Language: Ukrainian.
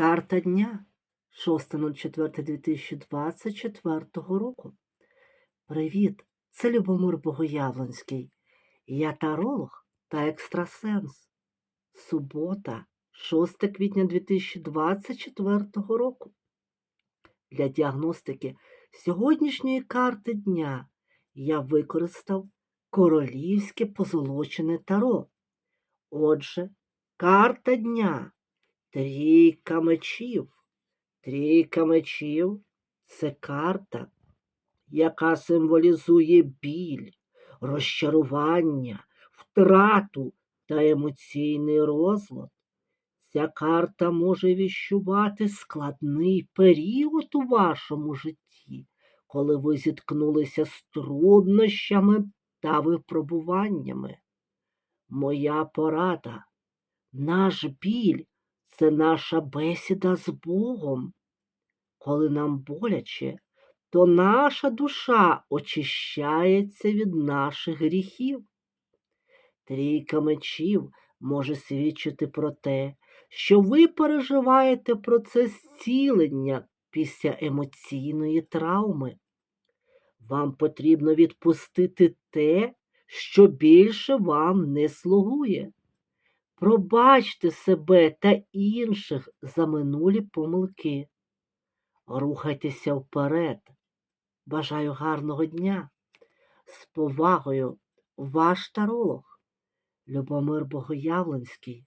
Карта дня 6.04.2024 року. Привіт! Це Любомир Богоявленський. Я таролог та екстрасенс. Субота, 6 квітня 2024 року. Для діагностики сьогоднішньої карти дня я використав королівське позолочене таро. Отже, карта дня трійка мечів. Трійка мечів це карта, яка символізує біль, розчарування, втрату та емоційний розлад. Ця карта може віщувати складний період у вашому житті, коли ви зіткнулися з труднощами та випробуваннями. Моя порада, наш біль це наша бесіда з Богом. Коли нам боляче, то наша душа очищається від наших гріхів. Трійка мечів може свідчити про те, що ви переживаєте процес зцілення після емоційної травми. Вам потрібно відпустити те, що більше вам не слугує. Пробачте себе та інших за минулі помилки. Рухайтеся вперед. Бажаю гарного дня. З повагою, ваш таролог Любомир Богоявленський.